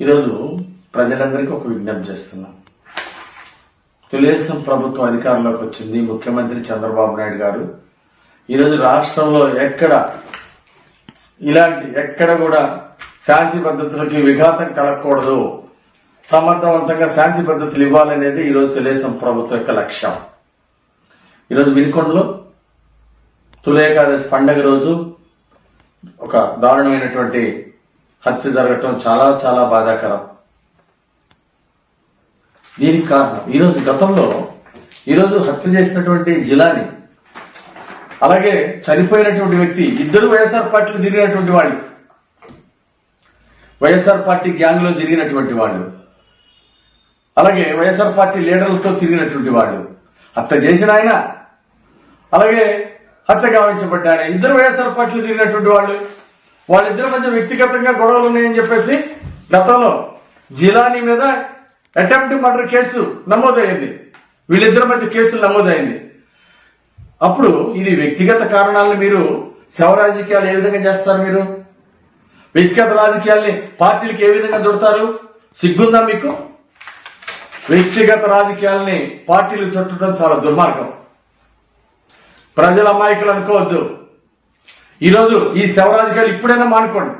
ఈరోజు ప్రజలందరికీ ఒక విజ్ఞప్తి చేస్తున్నాం. తెలుగుదేశం ప్రభుత్వం అధికారంలోకి వచ్చింది ముఖ్యమంత్రి చంద్రబాబు నాయుడు గారు. ఈరోజు రాష్ట్రంలో ఎక్కడ ఇలాంటి ఎక్కడ కూడా శాంతి పద్ధతులకి విఘాతం కలగకూడదు. సమర్థవంతంగా శాంతి పద్ధతులు ఇవ్వాలనేది ఈరోజు తెలుగుదేశం ప్రభుత్వం యొక్క లక్ష్యం. ఈరోజు వినుకొండలో తులేకాదశి పండగ రోజు ఒక దారుణమైనటువంటి హత్య జరగటం చాలా చాలా బాధాకరం. దీనికి కారణం ఈరోజు గతంలో ఈరోజు హత్య చేసినటువంటి జిలాని అలాగే చనిపోయినటువంటి వ్యక్తి ఇద్దరు వైఎస్ఆర్ పార్టీలో తిరిగినటువంటి వాళ్ళు వైఎస్ఆర్ పార్టీ గ్యాంగ్లో తిరిగినటువంటి వాళ్ళు అలాగే వైఎస్ఆర్ పార్టీ లీడర్లతో తిరిగినటువంటి వాళ్ళు హత్య చేసిన ఆయన అలాగే హత్య గావించబడ్డ ఇద్దరు వైఎస్ఆర్ పార్టీలు తిరిగినటువంటి వాళ్ళు వాళ్ళిద్దరు మధ్య వ్యక్తిగతంగా గొడవలు ఉన్నాయని చెప్పేసి గతంలో జిలానీ మీద అటెంప్ట్ మర్డర్ కేసు నమోదైంది. వీళ్ళిద్దరి మధ్య కేసులు నమోదైంది. అప్పుడు ఇది వ్యక్తిగత కారణాలను మీరు శవ రాజకీయాలు ఏ విధంగా చేస్తారు మీరు? వ్యక్తిగత రాజకీయాల్ని పార్టీలకు ఏ విధంగా చుడతారు సిగ్గుందా మీకు? వ్యక్తిగత రాజకీయాల్ని పార్టీలు చుట్టడం చాలా దుర్మార్గం. ప్రజల అమాయకులు అనుకోవద్దు. ఈరోజు ఈ శవ రాజకీయాలు ఇప్పుడైనా మానుకోండి.